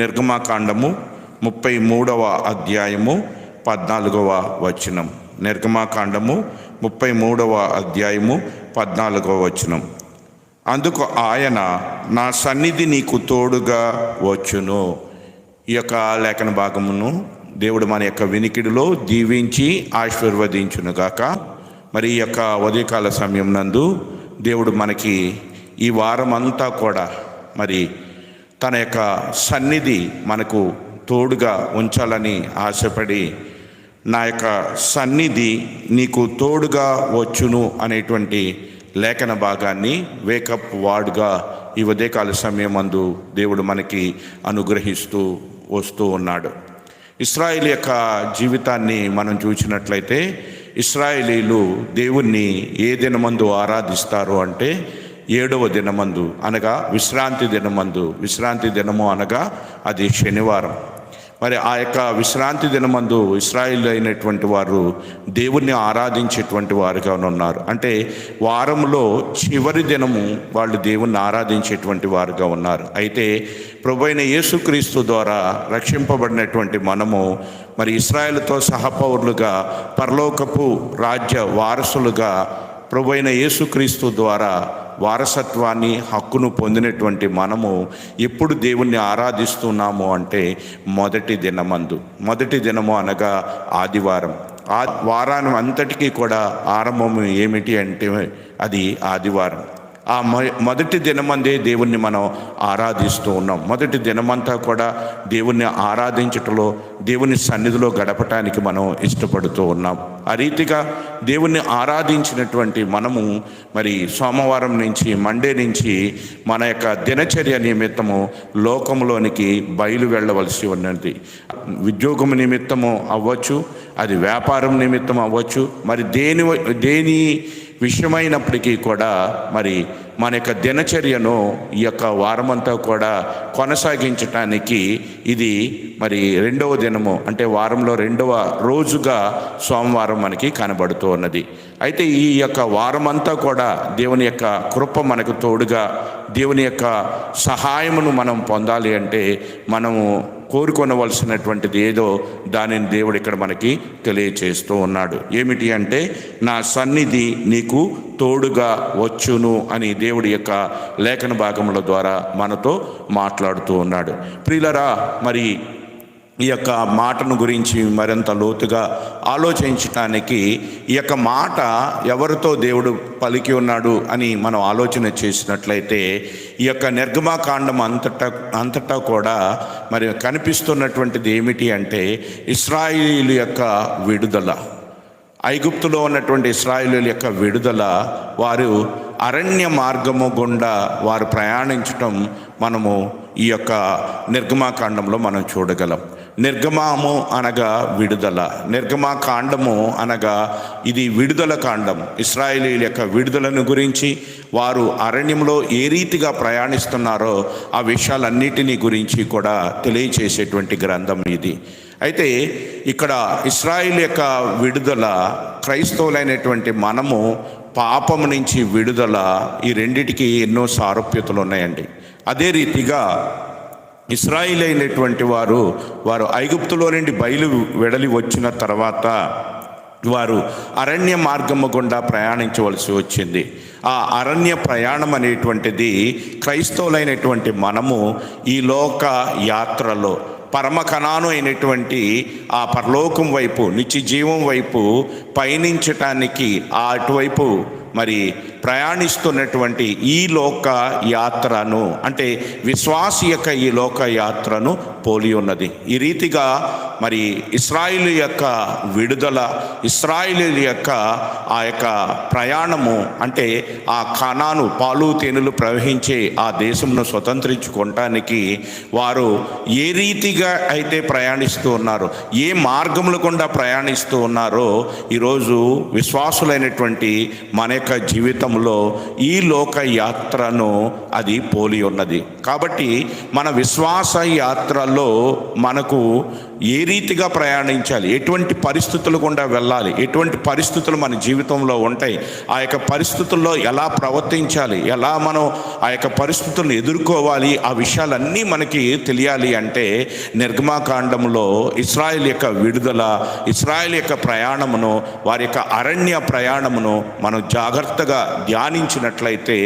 నిర్గమాకాండము ముప్పై మూడవ అధ్యాయము పద్నాలుగవ వచనం. నిర్గమాకాండము ముప్పై మూడవ అధ్యాయము పద్నాలుగవ వచనం. అందుకు ఆయన నా సన్నిధి నీకు తోడుగా వచ్చును. ఈ యొక్క లేఖన భాగమును దేవుడు మన యొక్క వినికిడిలో దీవించి ఆశీర్వదించునుగాక మరి ఈ యొక్క ఉదయకాల సమయం నందు దేవుడు మనకి ఈ వారం అంతా కూడా మరి తన యొక్క సన్నిధి మనకు తోడుగా ఉంచాలని ఆశపడి నా యొక్క సన్నిధి నీకు తోడుగా వచ్చును అనేటువంటి లేఖన భాగాన్ని వేకప్ వార్డ్గా ఈ ఉదయకాల సమయం అందు దేవుడు మనకి అనుగ్రహిస్తూ వస్తూ ఉన్నాడు. ఇస్రాయిల్ యొక్క జీవితాన్ని మనం చూసినట్లయితే ఇస్రాయేలీలు దేవుణ్ణి ఏ దినమందు ఆరాధిస్తారు అంటే ఏడవ దినమందు అనగా విశ్రాంతి దినమందు. విశ్రాంతి దినము అనగా అది శనివారం. మరి ఆ యొక్క విశ్రాంతి దినమందు ఇస్రాయిల్ అయినటువంటి వారు దేవుణ్ణి ఆరాధించేటువంటి వారుగా ఉన్నారు. అంటే వారంలో చివరి దినము వాళ్ళు దేవుణ్ణి ఆరాధించేటువంటి వారుగా ఉన్నారు. అయితే ప్రభు యేసుక్రీస్తు ద్వారా రక్షింపబడినటువంటి మనము మరి ఇస్రాయేల్తో సహపౌరులుగా పరలోకపు రాజ్య వారసులుగా ప్రభు అయిన యేసుక్రీస్తు ద్వారా వారసత్వాన్ని హక్కును పొందినటువంటి మనము ఎప్పుడు దేవుణ్ణి ఆరాధిస్తున్నాము అంటే మొదటి దినమందు. మొదటి దినము అనగా ఆదివారం. ఆ వారాన్ని అంతటికీ కూడా ఆరంభము ఏమిటి అంటే అది ఆదివారం. ఆ మొదటి దినమందే దేవుణ్ణి మనం ఆరాధిస్తూ ఉన్నాం. మొదటి దినమంతా కూడా దేవుణ్ణి ఆరాధించటంలో దేవుని సన్నిధిలో గడపటానికి మనం ఇష్టపడుతూ ఉన్నాం. ఆ రీతిగా దేవుణ్ణి ఆరాధించినటువంటి మనము మరి సోమవారం నుంచి మండే నుంచి మన యొక్క దినచర్య నిమిత్తము లోకంలోనికి బయలు వెళ్ళవలసి ఉన్నది. ఉద్యోగం నిమిత్తము అవ్వచ్చు అది వ్యాపారం నిమిత్తం అవ్వచ్చు మరి దేని దేని విషయమైనప్పటికీ కూడా మరి మన యొక్క దినచర్యను ఈ యొక్క వారమంతా కూడా కొనసాగించటానికి ఇది మరి రెండవ దినము అంటే వారంలో రెండవ రోజుగా సోమవారం మనకి కనబడుతూ ఉన్నది. అయితే ఈ యొక్క వారమంతా కూడా దేవుని యొక్క కృప మనకు తోడుగా దేవుని యొక్క సహాయమును మనం పొందాలి అంటే మనము కోరుకొనవలసినటువంటిది ఏదో దానిని దేవుడు ఇక్కడ మనకి తెలియచేస్తూ ఉన్నాడు. ఏమిటి అంటే నా సన్నిధి నీకు తోడుగా వచ్చును అని దేవుడి యొక్క లేఖన భాగముల ద్వారా మనతో మాట్లాడుతూ ఉన్నాడు. ప్రిలరా మరి ఈ యొక్క మాటను గురించి మరింత లోతుగా ఆలోచించటానికి ఈ యొక్క మాట ఎవరితో దేవుడు పలికి ఉన్నాడు అని మనం ఆలోచన చేసినట్లయితే ఈ యొక్క నిర్గమాకాండం అంతటా అంతటా కూడా మరి కనిపిస్తున్నటువంటిది ఏమిటి అంటే ఇస్రాయిలు యొక్క విడుదల. ఐగుప్తులో ఉన్నటువంటి ఇస్రాయిలు యొక్క విడుదల వారు అరణ్య మార్గము గుండా వారు ప్రయాణించటం మనము ఈ యొక్క నిర్గమాకాండంలో మనం చూడగలం. నిర్గమాము అనగా విడుదల. నిర్గమా కాండము అనగా ఇది విడుదల కాండం. ఇస్రాయేలీల యొక్క విడుదలను గురించి వారు అరణ్యంలో ఏ రీతిగా ప్రయాణిస్తున్నారో ఆ విషయాలన్నిటినీ గురించి కూడా తెలియచేసేటువంటి గ్రంథం ఇది. అయితే ఇక్కడ ఇస్రాయిల్ యొక్క విడుదల క్రైస్తవులైనటువంటి మనము పాపం నుంచి విడుదల ఈ రెండిటికి ఎన్నో సారూప్యతలు ఉన్నాయండి. అదే రీతిగా ఇస్రాయిల్ అయినటువంటి వారు వారు ఐగుప్తులో నుండి బయలు వెడలి వచ్చిన తర్వాత వారు అరణ్య మార్గము గుండా ప్రయాణించవలసి వచ్చింది. ఆ అరణ్య ప్రయాణం అనేటువంటిది క్రైస్తవులైనటువంటి మనము ఈ లోక యాత్రలో పరమకణాను అయినటువంటి ఆ పరలోకం వైపు నిత్య జీవం వైపు పయనించటానికి ఆ అటువైపు మరి ప్రయాణిస్తున్నటువంటి ఈ లోక యాత్రను అంటే విశ్వాస యొక్క ఈ లోక యాత్రను పోలి ఉన్నది. ఈ రీతిగా మరి ఇస్రాయిల్ యొక్క విడుదల ఇస్రాయిల్ యొక్క ఆ యొక్క ప్రయాణము అంటే ఆ కణాను పాలు తేనెలు ప్రవహించే ఆ దేశంను స్వతంత్రించుకోవటానికి వారు ఏ రీతిగా అయితే ప్రయాణిస్తూ ఉన్నారో ఏ మార్గముల గుండా ప్రయాణిస్తూ ఉన్నారో ఈరోజు విశ్వాసులైనటువంటి మన యొక్క జీవితంలో ఈ లోక యాత్రను అది పోలి ఉన్నది. కాబట్టి మన విశ్వాస యాత్రలో మనకు ఏ రీతిగా ప్రయాణించాలి? ఎటువంటి పరిస్థితులు గుండా వెళ్ళాలి? ఎటువంటి పరిస్థితులు మన జీవితంలో ఉంటాయి? ఆ యొక్క పరిస్థితుల్లో ఎలా ప్రవర్తించాలి? ఎలా మనం ఆ యొక్క పరిస్థితులను ఎదుర్కోవాలి? ఆ విషయాలన్నీ మనకి తెలియాలి అంటే నిర్గమాకాండంలో ఇస్రాయల్ యొక్క విడుదల ఇస్రాయల్ యొక్క ప్రయాణమును వారి యొక్క అరణ్య ప్రయాణమును మనం జాగ్రత్తగా ధ్యానించినట్లయితే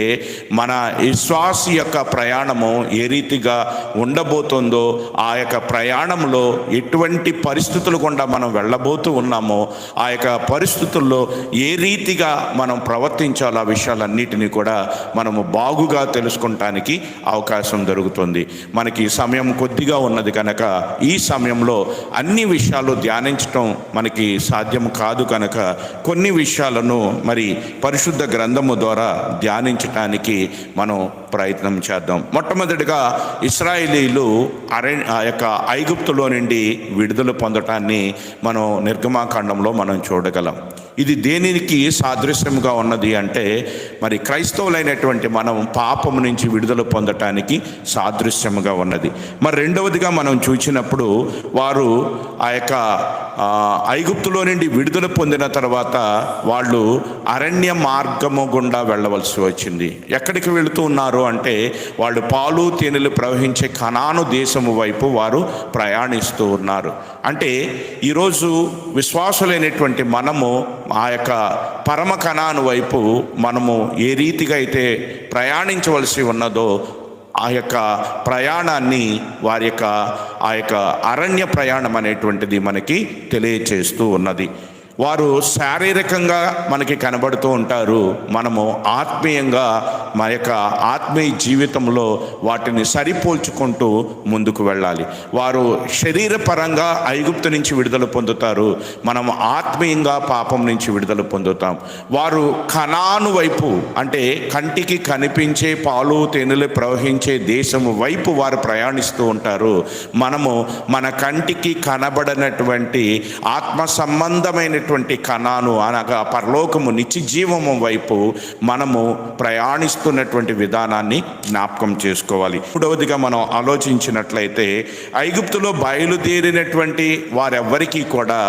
మన విశ్వాసి యొక్క ప్రయాణము ఏ రీతిగా ఉండబోతుందో ఆ యొక్క ప్రయాణంలో ఎటువంటి పరిస్థితులు గుండా మనం వెళ్ళబోతూ ఉన్నామో ఆ యొక్క పరిస్థితుల్లో ఏ రీతిగా మనం ప్రవర్తించాలో ఆ విషయాలన్నిటినీ కూడా మనము బాగుగా తెలుసుకుంటానికి అవకాశం దొరుకుతుంది. మనకి సమయం కొద్దిగా ఉన్నది కనుక ఈ సమయంలో అన్ని విషయాలు ధ్యానించటం మనకి సాధ్యం కాదు కనుక కొన్ని విషయాలను మరి పరిశుద్ధ గ్రంథము ద్వారా ధ్యానించటానికి మనం ప్రయత్నం చేద్దాం. మొట్టమొదటిగా ఇస్రాయేలీలు అరణ్ ఆ యొక్క ఐగుప్తులో నుండి విడుదల పొందటాన్ని మనం నిర్గమాకాండంలో మనం చూడగలం. ఇది దేనికి సాదృశ్యంగా ఉన్నది అంటే మరి క్రైస్తవులైనటువంటి మనం పాపం నుంచి విడుదల పొందటానికి సాదృశ్యంగా ఉన్నది. మరి రెండవదిగా మనం చూసినప్పుడు వారు ఆ యొక్క ఐగుప్తులో నుండి విడుదల పొందిన తర్వాత వాళ్ళు అరణ్య మార్గము గుండా వెళ్ళవలసి వచ్చింది. ఎక్కడికి వెళుతూ ఉన్నారు అంటే వాళ్ళు పాలు తేనెలు ప్రవహించే కణాను దేశము వైపు వారు ప్రయాణిస్తూ ఉన్నారు. అంటే ఈరోజు విశ్వాసులైనటువంటి మనము ఆ యొక్క పరమ కణాను వైపు మనము ఏ రీతిగా అయితే ప్రయాణించవలసి ఉన్నదో ఆ యొక్క ప్రయాణాన్ని వారి యొక్క ఆ యొక్క అరణ్య ప్రయాణం అనేటువంటిది మనకి తెలియచేస్తూ ఉన్నది. వారు శారీరకంగా మనకి కనబడుతూ ఉంటారు. మనము ఆత్మీయంగా మన యొక్క ఆత్మీయ జీవితంలో వాటిని సరిపోల్చుకుంటూ ముందుకు వెళ్ళాలి. వారు శరీరపరంగా ఐగుప్తు నుంచి విడుదల పొందుతారు. మనం ఆత్మీయంగా పాపం నుంచి విడుదల పొందుతాం. వారు కణాను వైపు అంటే కంటికి కనిపించే పాలు తేనెలు ప్రవహించే దేశము వైపు వారు ప్రయాణిస్తూ ఉంటారు. మనము మన కంటికి కనబడనటువంటి ఆత్మ సంబంధమైన సంబంధమైనటువంటి కణాను అనగా పరలోకము నిత్య జీవము వైపు మనము ప్రయాణిస్తున్నటువంటి విధానాన్ని జ్ఞాపకం చేసుకోవాలి. మూడవదిగా మనం ఆలోచించినట్లయితే ఐగుప్తులో బయలుదేరినటువంటి వారెవ్వరికీ కూడా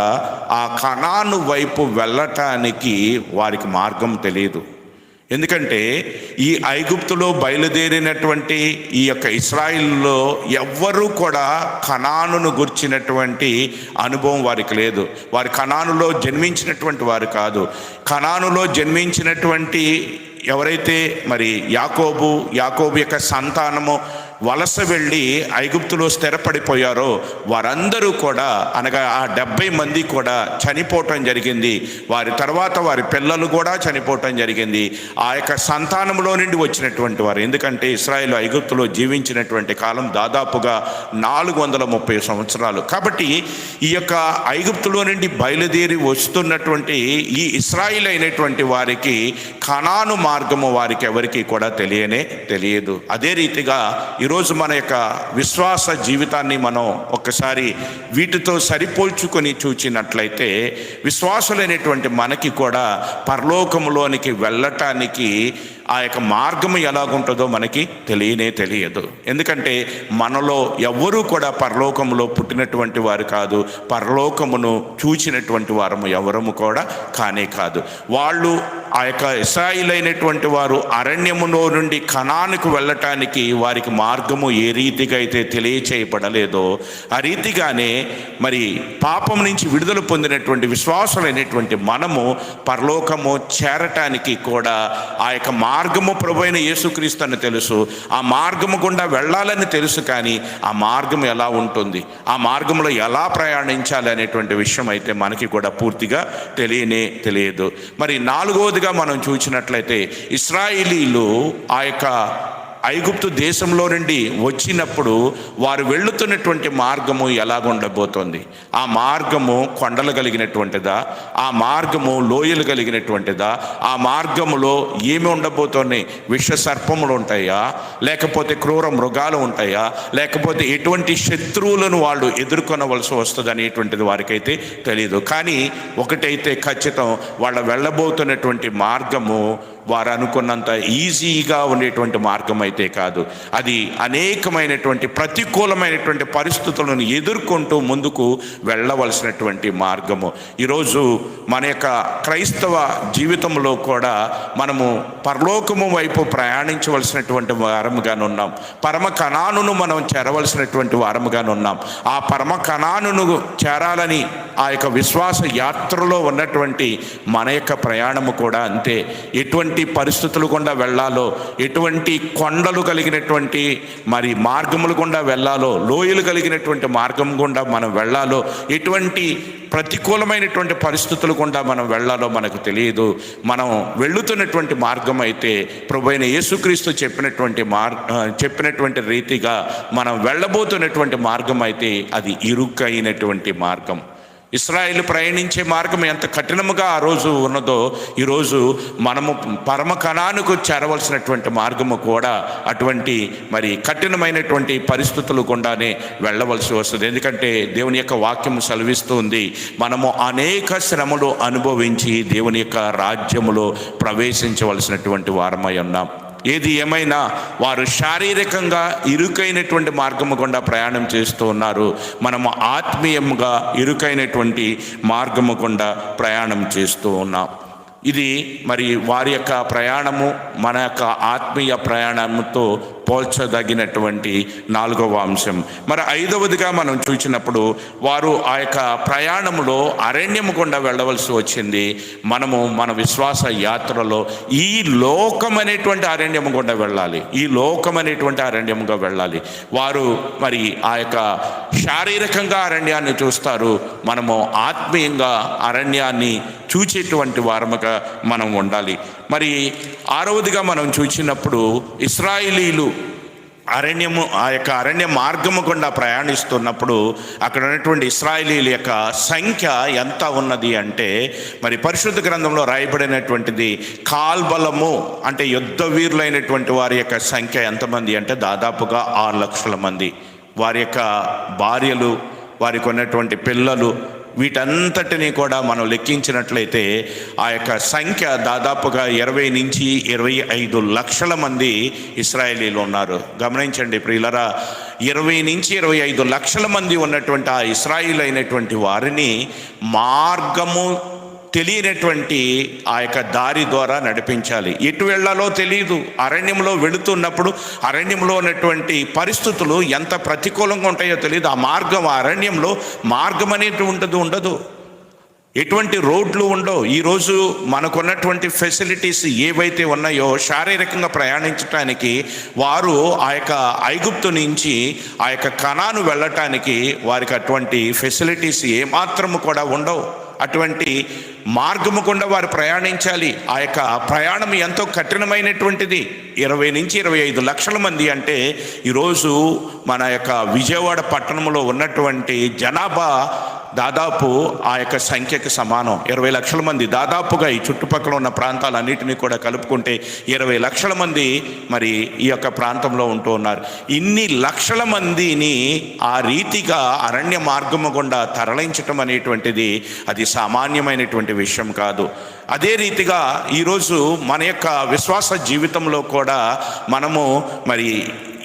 ఆ కణాను వైపు వెళ్ళటానికి వారికి మార్గం తెలియదు. ఎందుకంటే ఈ ఐగుప్తులో బయలుదేరినటువంటి ఈ యొక్క ఇస్రాయిల్లో ఎవ్వరూ కూడా కణానును గుర్చినటువంటి అనుభవం వారికి లేదు. వారి కణానులో జన్మించినటువంటి వారు కాదు. కణానులో జన్మించినటువంటి ఎవరైతే మరి యాకోబు యాకోబు యొక్క సంతానము వలస వెళ్ళి ఐగుప్తులో స్థిరపడిపోయారో వారందరూ కూడా అనగా ఆ డెబ్బై మంది కూడా చనిపోవటం జరిగింది. వారి తర్వాత వారి పిల్లలు కూడా చనిపోవటం జరిగింది. ఆ యొక్క సంతానంలో నుండి వచ్చినటువంటి వారు. ఎందుకంటే ఇస్రాయేల్ ఐగుప్తులో జీవించినటువంటి కాలం దాదాపుగా నాలుగు వందల ముప్పై సంవత్సరాలు. కాబట్టి ఈ యొక్క ఐగుప్తులో నుండి బయలుదేరి వస్తున్నటువంటి ఈ ఇస్రాయిల్ అయినటువంటి వారికి కణాను మార్గము వారికి ఎవరికి కూడా తెలియనే తెలియదు. అదే రీతిగా ఈరోజు మన యొక్క విశ్వాస జీవితాన్ని మనం ఒక్కసారి వీటితో సరిపోల్చుకొని చూచినట్లయితే విశ్వాసులైనటువంటి మనకి కూడా పరలోకంలోనికి వెళ్ళటానికి ఆ యొక్క మార్గము ఎలాగుంటుందో మనకి తెలియనే తెలియదు. ఎందుకంటే మనలో ఎవ్వరూ కూడా పరలోకములో పుట్టినటువంటి వారు కాదు. పరలోకమును చూచినటువంటి వారము ఎవరము కూడా కానే కాదు. వాళ్ళు ఆ యొక్క ఇస్రాయిలైనటువంటి వారు అరణ్యములో నుండి కణానికి వెళ్ళటానికి వారికి మార్గము ఏ రీతిగా అయితే తెలియచేయబడలేదో ఆ రీతిగానే మరి పాపం నుంచి విడుదల పొందినటువంటి విశ్వాసులైనటువంటి మనము పరలోకము చేరటానికి కూడా ఆ యొక్క మార్గము ప్రభు యేసుక్రీస్తు అని తెలుసు. ఆ మార్గము గుండా వెళ్ళాలని తెలుసు కానీ ఆ మార్గం ఎలా ఉంటుంది? ఆ మార్గంలో ఎలా ప్రయాణించాలి అనేటువంటి విషయం అయితే మనకి కూడా పూర్తిగా తెలియనే తెలియదు. మరి నాలుగవదిగా మనం చూసినట్లయితే ఇస్రాయిలీలు ఆ యొక్క ఐగుప్తు దేశంలో నుండి వచ్చినప్పుడు వారు వెళ్ళుతున్నటువంటి మార్గము ఎలాగుండబోతోంది ఆ మార్గము కొండలు కలిగినటువంటిదా? ఆ మార్గము లోయలు కలిగినటువంటిదా? ఆ మార్గములో ఏమి ఉండబోతోంది? విష సర్పములు ఉంటాయా? లేకపోతే క్రూర మృగాలు ఉంటాయా? లేకపోతే ఎటువంటి శత్రువులను వాళ్ళు ఎదుర్కొనవలసి వస్తుంది అనేటువంటిది వారికైతే తెలియదు కానీ ఒకటైతే ఖచ్చితం వాళ్ళ వెళ్ళబోతున్నటువంటి మార్గము వారు అనుకున్నంత ఈజీగా ఉండేటువంటి మార్గం అయితే కాదు. అది అనేకమైనటువంటి ప్రతికూలమైనటువంటి పరిస్థితులను ఎదుర్కొంటూ ముందుకు వెళ్ళవలసినటువంటి మార్గము. ఈరోజు మన యొక్క క్రైస్తవ జీవితంలో కూడా మనము పరలోకము వైపు ప్రయాణించవలసినటువంటి వారముగానున్నాం పరమ కణానును మనం చేరవలసినటువంటి వారముగానున్నాం ఆ పరమ కణానును చేరాలని ఆ యొక్క విశ్వాస యాత్రలో ఉన్నటువంటి మన యొక్క ప్రయాణము కూడా అంతే. ఎటువంటి పరిస్థితులు గుండా వెళ్ళాలో ఎటువంటి కొండ కొండలు కలిగినటువంటి మరి మార్గములు గుండా వెళ్ళాలో లోయలు కలిగినటువంటి మార్గం గుండా మనం వెళ్ళాలో ఎటువంటి ప్రతికూలమైనటువంటి పరిస్థితులు గుండా మనం వెళ్ళాలో మనకు తెలియదు. మనం వెళ్ళుతున్నటువంటి మార్గం అయితే ప్రభు అయిన యేసుక్రీస్తు చెప్పినటువంటి మార్ చెప్పినటువంటి రీతిగా మనం వెళ్ళబోతున్నటువంటి మార్గం అయితే అది ఇరుకైనటువంటి మార్గం. ఇస్రాయిల్ ప్రయాణించే మార్గం ఎంత కఠినముగా ఆ రోజు ఉన్నదో ఈరోజు మనము పరమ కణానికి చేరవలసినటువంటి మార్గము కూడా అటువంటి మరి కఠినమైనటువంటి పరిస్థితులు గుండానే వెళ్ళవలసి వస్తుంది. ఎందుకంటే దేవుని యొక్క వాక్యం సెలవిస్తుంది మనము అనేక శ్రమలు అనుభవించి దేవుని యొక్క రాజ్యములో ప్రవేశించవలసినటువంటి వారమై ఉన్నాం. ఏది ఏమైనా వారు శారీరకంగా ఇరుకైనటువంటి మార్గము గుండా ప్రయాణం చేస్తూ ఉన్నారు. మనము ఆత్మీయంగా ఇరుకైనటువంటి మార్గము గుండా ప్రయాణం చేస్తూ ఉన్నాం. ఇది మరి వారి యొక్క ప్రయాణము మన యొక్క ఆత్మీయ ప్రయాణముతో పోల్చదగినటువంటి నాలుగవ అంశం. మరి ఐదవదిగా మనం చూసినప్పుడు వారు ఆ యొక్క ప్రయాణములో అరణ్యము గుండా వెళ్ళవలసి వచ్చింది. మనము మన విశ్వాస యాత్రలో ఈ లోకం అనేటువంటి అరణ్యము గుండా వెళ్ళాలి. ఈ లోకం అనేటువంటి అరణ్యముగా వెళ్ళాలి. వారు మరి ఆ యొక్క శారీరకంగా అరణ్యాన్ని చూస్తారు. మనము ఆత్మీయంగా అరణ్యాన్ని చూచేటువంటి వారముగా మనం ఉండాలి. మరి ఆరవదిగా మనం చూసినప్పుడు ఇస్రాయిలీలు అరణ్యము ఆ యొక్క అరణ్య మార్గము గుండా ప్రయాణిస్తున్నప్పుడు అక్కడ ఉన్నటువంటి ఇస్రాయిలీల యొక్క సంఖ్య ఎంత ఉన్నది అంటే మరి పరిశుద్ధ గ్రంథంలో రాయబడినటువంటిది కాల్బలము అంటే యుద్ధ వీరులైనటువంటి వారి యొక్క సంఖ్య ఎంతమంది అంటే దాదాపుగా ఆరు లక్షల మంది. వారి యొక్క భార్యలు వారికి ఉన్నటువంటి పిల్లలు వీటంతటిని కూడా మనం లెక్కించినట్లయితే ఆ యొక్క సంఖ్య దాదాపుగా ఇరవై నుంచి ఇరవై ఐదు లక్షల మంది ఇస్రాయేలీలు ఉన్నారు. గమనించండి ప్రియులరా ఇరవై నుంచి ఇరవై ఐదు లక్షల మంది ఉన్నటువంటి ఆ ఇస్రాయిల్ అయినటువంటి వారిని మార్గము తెలియనటువంటి ఆ యొక్క దారి ద్వారా నడిపించాలి. ఎటు వెళ్ళాలో తెలియదు అరణ్యంలో వెళుతున్నప్పుడు అరణ్యంలో ఉన్నటువంటి పరిస్థితులు ఎంత ప్రతికూలంగా ఉంటాయో తెలియదు ఆ మార్గం ఆ అరణ్యంలో మార్గం అనేది ఉండదు ఉండదు. ఎటువంటి రోడ్లు ఉండవు. ఈరోజు మనకున్నటువంటి ఫెసిలిటీస్ ఏవైతే ఉన్నాయో శారీరకంగా ప్రయాణించడానికి వారు ఆ యొక్క ఐగుప్తు నుంచి ఆ యొక్క కణాను వెళ్ళటానికి వారికి అటువంటి ఫెసిలిటీస్ ఏమాత్రము కూడా ఉండవు. అటువంటి మార్గము గుండా వారు ప్రయాణించాలి. ఆ యొక్క ప్రయాణం ఎంతో కఠినమైనటువంటిది. ఇరవై నుంచి ఇరవై ఐదు లక్షల మంది అంటే ఈరోజు మన యొక్క విజయవాడ పట్టణంలో ఉన్నటువంటి జనాభా దాదాపు ఆ యొక్క సంఖ్యకి సమానం. ఇరవై లక్షల మంది దాదాపుగా ఈ చుట్టుపక్కల ఉన్న ప్రాంతాలన్నిటినీ కూడా కలుపుకుంటే ఇరవై లక్షల మంది మరి ఈ యొక్క ప్రాంతంలో ఉంటూ ఉన్నారు. ఇన్ని లక్షల మందిని ఆ రీతిగా అరణ్య మార్గము గుండా తరలించటం అనేటువంటిది అది సామాన్యమైనటువంటి విషయం కాదు. అదే రీతిగా ఈరోజు మన యొక్క విశ్వాస జీవితంలో కూడా మనము మరి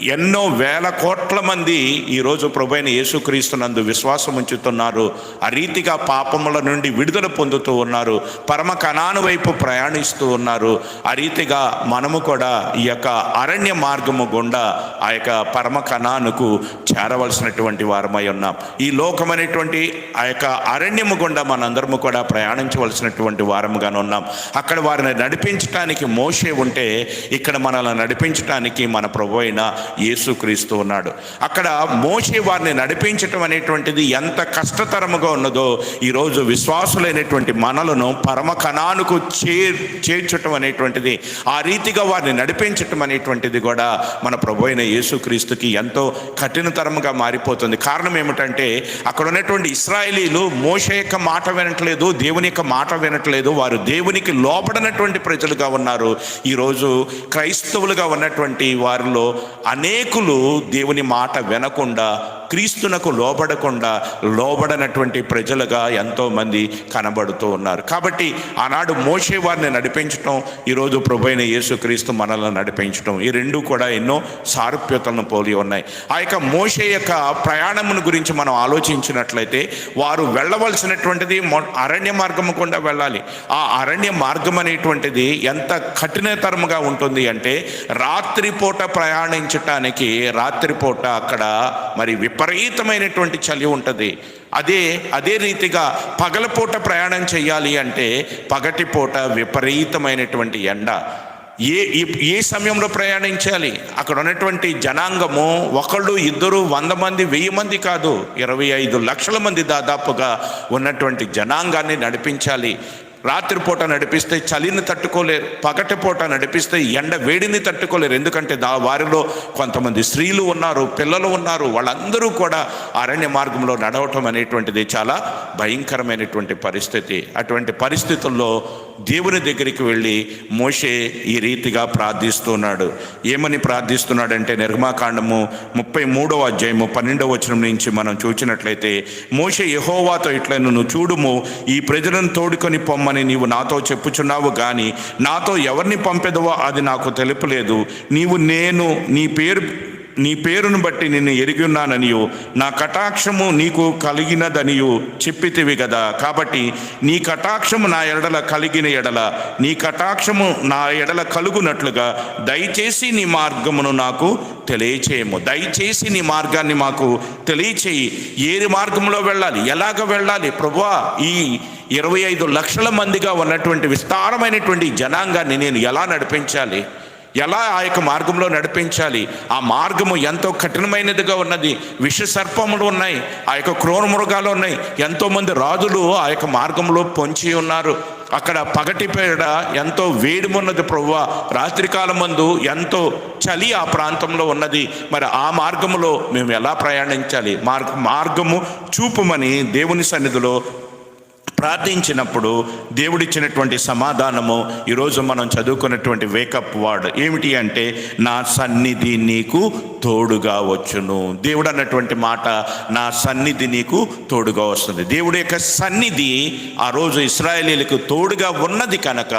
ఎన్నో వేల కోట్ల మంది ఈరోజు యేసుక్రీస్తు యేసుక్రీస్తునందు విశ్వాసం ఉంచుతున్నారు. ఆ రీతిగా పాపముల నుండి విడుదల పొందుతూ ఉన్నారు. పరమ కణాను వైపు ప్రయాణిస్తూ ఉన్నారు. ఆ రీతిగా మనము కూడా ఈ యొక్క అరణ్య మార్గము గుండా ఆ యొక్క పరమ కణానుకు చేరవలసినటువంటి వారమై ఉన్నాం. ఈ లోకమైనటువంటి ఆ యొక్క అరణ్యము గుండా మనందరము కూడా ప్రయాణించవలసినటువంటి వారముగానే ఉన్నాం. అక్కడ వారిని నడిపించడానికి మోసే ఉంటే ఇక్కడ మనల్ని నడిపించడానికి మన ప్రభు అయిన యేసుక్రీస్తు ఉన్నాడు. అక్కడ మోసే వారిని నడిపించటం అనేటువంటిది ఎంత కష్టతరముగా ఉన్నదో ఈరోజు విశ్వాసులైనటువంటి మనలను పరమ కణానుకు చే చేర్చటం అనేటువంటిది ఆ రీతిగా వారిని నడిపించటం అనేటువంటిది కూడా మన ప్రభు అయిన యేసుక్రీస్తుకి ఎంతో కఠినతరముగా మారిపోతుంది. కారణం ఏమిటంటే అక్కడ ఉన్నటువంటి ఇస్రాయేలీలు మోషే యొక్క మాట వినట్లేదు దేవుని యొక్క మాట వినట్లేదు వారు దేవునికి లోపడనటువంటి ప్రజలుగా ఉన్నారు. ఈరోజు క్రైస్తవులుగా ఉన్నటువంటి వారిలో అనేకులు దేవుని మాట వినకుండా క్రీస్తునకు లోబడకుండా లోబడనటువంటి ప్రజలుగా ఎంతోమంది కనబడుతూ ఉన్నారు. కాబట్టి ఆనాడు మోషే వారిని నడిపించటం ఈరోజు ప్రభైన యేసుక్రీస్తు మనల్ని నడిపించటం ఈ రెండు కూడా ఎన్నో సారూప్యతలను పోలి ఉన్నాయి. ఆ యొక్క మోసే యొక్క ప్రయాణమును గురించి మనం ఆలోచించినట్లయితే వారు వెళ్ళవలసినటువంటిది మొ- అరణ్య మార్గము గుండా వెళ్ళాలి. ఆ అరణ్య మార్గం అనేటువంటిది ఎంత కఠినతరముగా ఉంటుంది అంటే రాత్రిపూట ప్రయాణించటానికి రాత్రిపూట అక్కడ మరి విపరీతమైనటువంటి చలి ఉంటుంది. అదే అదే రీతిగా పగలపూట ప్రయాణం చేయాలి అంటే పగటిపూట విపరీతమైనటువంటి ఎండ. ఏ ఏ సమయంలో ప్రయాణించాలి? అక్కడ ఉన్నటువంటి జనాంగము ఒకళ్ళు ఇద్దరు వంద మంది వెయ్యి మంది కాదు ఇరవై ఐదు లక్షల మంది దాదాపుగా ఉన్నటువంటి జనాంగాన్ని నడిపించాలి. రాత్రిపూట నడిపిస్తే చలిని తట్టుకోలేరు పగటిపూట నడిపిస్తే ఎండ వేడిని తట్టుకోలేరు. ఎందుకంటే దా వారిలో కొంతమంది స్త్రీలు ఉన్నారు పిల్లలు ఉన్నారు. వాళ్ళందరూ కూడా అరణ్య మార్గంలో నడవటం అనేటువంటిది చాలా భయంకరమైనటువంటి పరిస్థితి. అటువంటి పరిస్థితుల్లో దేవుని దగ్గరికి వెళ్ళి మోషే ఈ రీతిగా ప్రార్థిస్తున్నాడు. ఏమని ప్రార్థిస్తున్నాడంటే నిర్మాకాండము ముప్పై మూడవ అధ్యాయము పన్నెండవ వచనం నుంచి మనం చూచినట్లయితే మోషే యహోవాతో ఇట్లా నువ్వు చూడుము ఈ ప్రజలను తోడుకొని పొమ్మ పంపమని నీవు నాతో చెప్పుచున్నావు కానీ నాతో ఎవరిని పంపెదవో అది నాకు తెలుపలేదు. నీవు నేను నీ పేరు నీ పేరును బట్టి నిన్ను ఎరిగి ఉన్నాననియు నా కటాక్షము నీకు కలిగినదనియు చెప్పితివి కదా కాబట్టి నీ కటాక్షము నా ఎడల కలిగిన ఎడల నీ కటాక్షము నా ఎడల కలుగునట్లుగా దయచేసి నీ మార్గమును నాకు తెలియచేయము. దయచేసి నీ మార్గాన్ని మాకు తెలియచేయి. ఏది మార్గంలో వెళ్ళాలి? ఎలాగ వెళ్ళాలి? ప్రభువా ఈ ఇరవై ఐదు లక్షల మందిగా ఉన్నటువంటి విస్తారమైనటువంటి జనాంగాన్ని నేను ఎలా నడిపించాలి? ఎలా ఆ యొక్క మార్గంలో నడిపించాలి? ఆ మార్గము ఎంతో కఠినమైనదిగా ఉన్నది. విష సర్పములు ఉన్నాయి. ఆ యొక్క క్రూర మృగాలు ఉన్నాయి. ఎంతోమంది రాజులు ఆ యొక్క మార్గంలో పొంచి ఉన్నారు. అక్కడ పగటి పేడ ఎంతో వేడిమున్నది ప్రభువ రాత్రికాలం మందు ఎంతో చలి ఆ ప్రాంతంలో ఉన్నది. మరి ఆ మార్గములో మేము ఎలా ప్రయాణించాలి? మార్గ మార్గము చూపుమని దేవుని సన్నిధిలో ప్రార్థించినప్పుడు దేవుడిచ్చినటువంటి సమాధానము ఈరోజు మనం చదువుకున్నటువంటి వేకప్ వర్డ్ ఏమిటి అంటే నా సన్నిధి నీకు తోడుగా వచ్చును. దేవుడు అన్నటువంటి మాట నా సన్నిధి నీకు తోడుగా వస్తుంది. దేవుడి యొక్క సన్నిధి ఆ రోజు ఇస్రాయేలీలకు తోడుగా ఉన్నది కనుక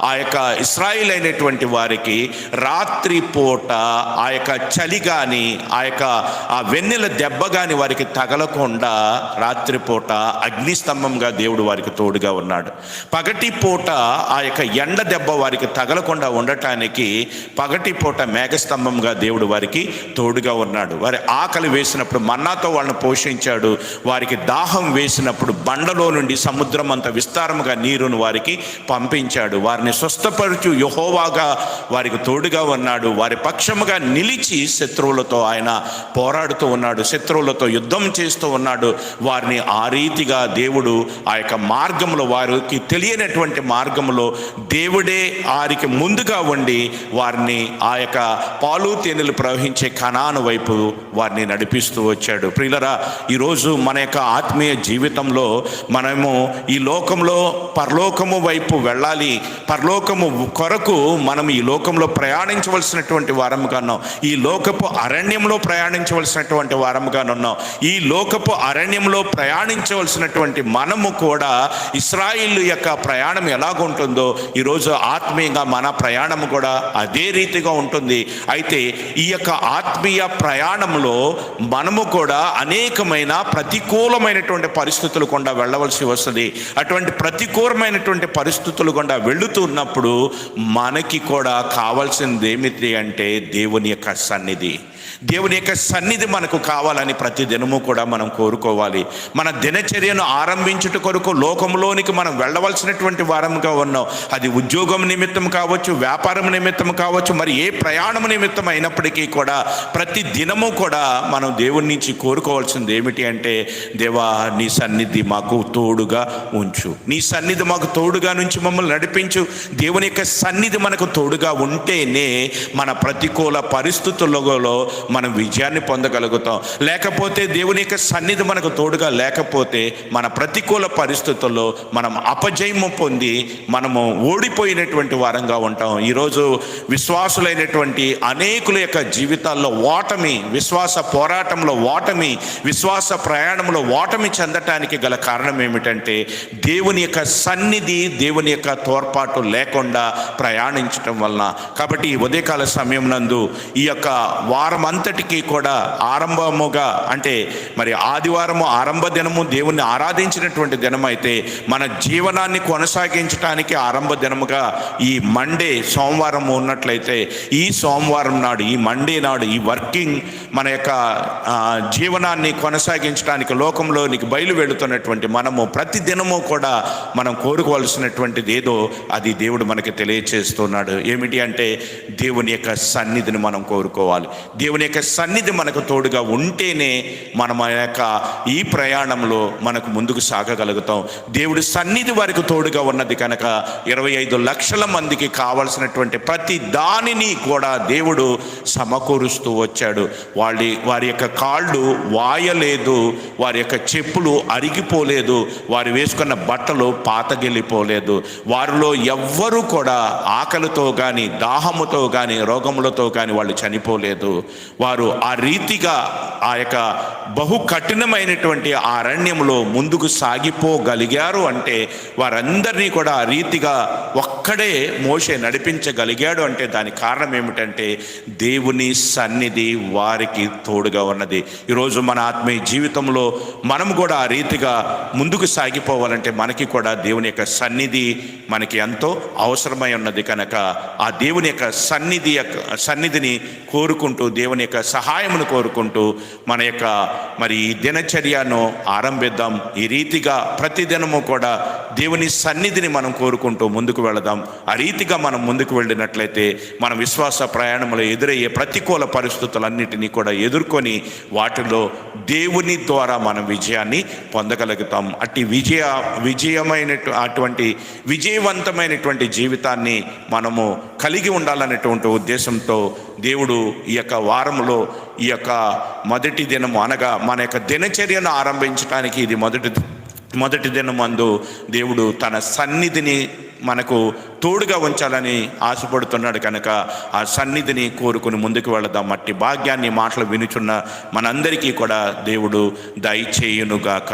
ఆ యొక్క ఇస్రాయిల్ అయినటువంటి వారికి రాత్రి పూట ఆ యొక్క చలి కానీ ఆ యొక్క ఆ వెన్నెల దెబ్బ కానీ వారికి తగలకుండా రాత్రిపూట అగ్నిస్తంభంగా దేవుడు వారికి తోడుగా ఉన్నాడు. పగటి పూట ఆ యొక్క ఎండ దెబ్బ వారికి తగలకుండా ఉండటానికి పగటి పూట మేఘస్తంభంగా దేవుడు వారికి తోడుగా ఉన్నాడు. వారి ఆకలి వేసినప్పుడు మన్నాతో వాళ్ళని పోషించాడు. వారికి దాహం వేసినప్పుడు బండలో నుండి సముద్రం అంత విస్తారముగా నీరును వారికి పంపించాడు. వారిని స్వస్థపరచు యహోవాగా వారికి తోడుగా ఉన్నాడు. వారి పక్షముగా నిలిచి శత్రువులతో ఆయన పోరాడుతూ ఉన్నాడు. శత్రువులతో యుద్ధం చేస్తూ ఉన్నాడు. వారిని ఆ రీతిగా దేవుడు ఆ యొక్క మార్గంలో వారికి తెలియనటువంటి మార్గంలో దేవుడే వారికి ముందుగా ఉండి వారిని ఆ యొక్క పాలు తేనెలు ప్రవహించే కణాను వైపు వారిని నడిపిస్తూ వచ్చాడు. ప్రియులరా ఈరోజు మన యొక్క ఆత్మీయ జీవితంలో మనము ఈ లోకంలో పరలోకము వైపు వెళ్ళాలి. పరలోకము కొరకు మనం ఈ లోకంలో ప్రయాణించవలసినటువంటి వారముగా ఉన్నాం. ఈ లోకపు అరణ్యంలో ప్రయాణించవలసినటువంటి వారముగా ఉన్నాం. ఈ లోకపు అరణ్యంలో ప్రయాణించవలసినటువంటి మనము కూడా కూడా ఇస్రాయిల్ యొక్క ప్రయాణం ఎలాగుంటుందో ఈరోజు ఆత్మీయంగా మన ప్రయాణం కూడా అదే రీతిగా ఉంటుంది. అయితే ఈ యొక్క ఆత్మీయ ప్రయాణంలో మనము కూడా అనేకమైన ప్రతికూలమైనటువంటి పరిస్థితులు గుండా వెళ్ళవలసి వస్తుంది. అటువంటి ప్రతికూలమైనటువంటి పరిస్థితులు గుండా వెళుతున్నప్పుడు మనకి కూడా కావాల్సింది ఏమిటి అంటే దేవుని యొక్క సన్నిధి. దేవుని యొక్క సన్నిధి మనకు కావాలని ప్రతి దినము కూడా మనం కోరుకోవాలి. మన దినచర్యను ఆరంభించుట కొరకు లోకంలోనికి మనం వెళ్ళవలసినటువంటి వారముగా ఉన్నాం. అది ఉద్యోగం నిమిత్తం కావచ్చు వ్యాపారం నిమిత్తం కావచ్చు మరి ఏ ప్రయాణం నిమిత్తం అయినప్పటికీ కూడా ప్రతి దినము కూడా మనం దేవుని నుంచి కోరుకోవాల్సింది ఏమిటి అంటే దేవా నీ సన్నిధి మాకు తోడుగా ఉంచు. నీ సన్నిధి మాకు తోడుగా నుంచి మమ్మల్ని నడిపించు. దేవుని యొక్క సన్నిధి మనకు తోడుగా ఉంటేనే మన ప్రతికూల పరిస్థితులలో మనం విజయాన్ని పొందగలుగుతాం. లేకపోతే దేవుని యొక్క సన్నిధి మనకు తోడుగా లేకపోతే మన ప్రతికూల పరిస్థితుల్లో మనం అపజయము పొంది మనము ఓడిపోయినటువంటి వారంగా ఉంటాం. ఈరోజు విశ్వాసులైనటువంటి అనేకుల యొక్క జీవితాల్లో ఓటమి విశ్వాస పోరాటంలో ఓటమి విశ్వాస ప్రయాణంలో ఓటమి చెందటానికి గల కారణం ఏమిటంటే దేవుని యొక్క సన్నిధి దేవుని యొక్క తోడ్పాటు లేకుండా ప్రయాణించటం వలన. కాబట్టి ఈ ఉదయకాల సమయం నందు ఈ యొక్క వారం అంతటికి కూడా ఆరంభముగా అంటే మరి ఆదివారము ఆరంభ దినము దేవుణ్ణి ఆరాధించినటువంటి దినం అయితే మన జీవనాన్ని కొనసాగించడానికి ఆరంభ దినముగా ఈ మండే సోమవారం ఉన్నట్లయితే ఈ సోమవారం నాడు ఈ మండే నాడు ఈ వర్కింగ్ మన యొక్క జీవనాన్ని కొనసాగించడానికి లోకంలోనికి బయలు వెళుతున్నటువంటి మనము ప్రతి దినము కూడా మనం కోరుకోవాల్సినటువంటిది ఏదో అది దేవుడు మనకి తెలియచేస్తున్నాడు. ఏమిటి అంటే దేవుని యొక్క సన్నిధిని మనం కోరుకోవాలి. దేవుని యొక్క సన్నిధి మనకు తోడుగా ఉంటేనే మనం ఆ యొక్క ఈ ప్రయాణంలో మనకు ముందుకు సాగగలుగుతాం. దేవుడి సన్నిధి వారికి తోడుగా ఉన్నది కనుక ఇరవై ఐదు లక్షల మందికి కావలసినటువంటి ప్రతి దానిని కూడా దేవుడు సమకూరుస్తూ వచ్చాడు. వాళ్ళ వారి యొక్క కాళ్ళు వాయలేదు వారి యొక్క చెప్పులు అరిగిపోలేదు వారు వేసుకున్న బట్టలు పాతగిల్లిపోలేదు. వారిలో ఎవ్వరూ కూడా ఆకలితో కానీ దాహముతో కానీ రోగములతో కానీ వాళ్ళు చనిపోలేదు. వారు ఆ రీతిగా ఆ యొక్క బహు కఠినమైనటువంటి ఆ అరణ్యంలో ముందుకు సాగిపోగలిగారు అంటే వారందరినీ కూడా ఆ రీతిగా ఒక్కడే మోషే నడిపించగలిగాడు అంటే దాని కారణం ఏమిటంటే దేవుని సన్నిధి వారికి తోడుగా ఉన్నది. ఈరోజు మన ఆత్మీయ జీవితంలో మనం కూడా ఆ రీతిగా ముందుకు సాగిపోవాలంటే మనకి కూడా దేవుని యొక్క సన్నిధి మనకి ఎంతో అవసరమై ఉన్నది కనుక ఆ దేవుని యొక్క సన్నిధి యొక్క సన్నిధిని కోరుకుంటూ దేవుని యొక్క సహాయమును కోరుకుంటూ మన యొక్క మరి ఈ దినచర్యను ఆరంభిద్దాం. ఈ రీతిగా ప్రతిదినము కూడా దేవుని సన్నిధిని మనం కోరుకుంటూ ముందుకు వెళదాం. వెళదాం ఆ రీతిగా మనం ముందుకు వెళ్ళినట్లయితే మన విశ్వాస ప్రయాణంలో ఎదురయ్యే ప్రతికూల పరిస్థితులన్నిటినీ కూడా ఎదుర్కొని వాటిలో దేవుని ద్వారా మనం విజయాన్ని పొందగలుగుతాం. అట్టి విజయ విజయమైన అటువంటి విజయవంతమైనటువంటి జీవితాన్ని మనము కలిగి ఉండాలనేటువంటి ఉద్దేశంతో దేవుడు ఈ యొక్క వారంలో ఈ యొక్క మొదటి దినము అనగా మన యొక్క దినచర్యను ఆరంభించడానికి ఇది మొదటి మొదటి దినమందు దేవుడు తన సన్నిధిని మనకు తోడుగా ఉంచాలని ఆశపడుతున్నాడు కనుక ఆ సన్నిధిని కోరుకుని ముందుకు వెళదాం. మట్టి భాగ్యాన్ని మాటలు వినుచున్న మనందరికీ కూడా దేవుడు దయచేయునుగాక.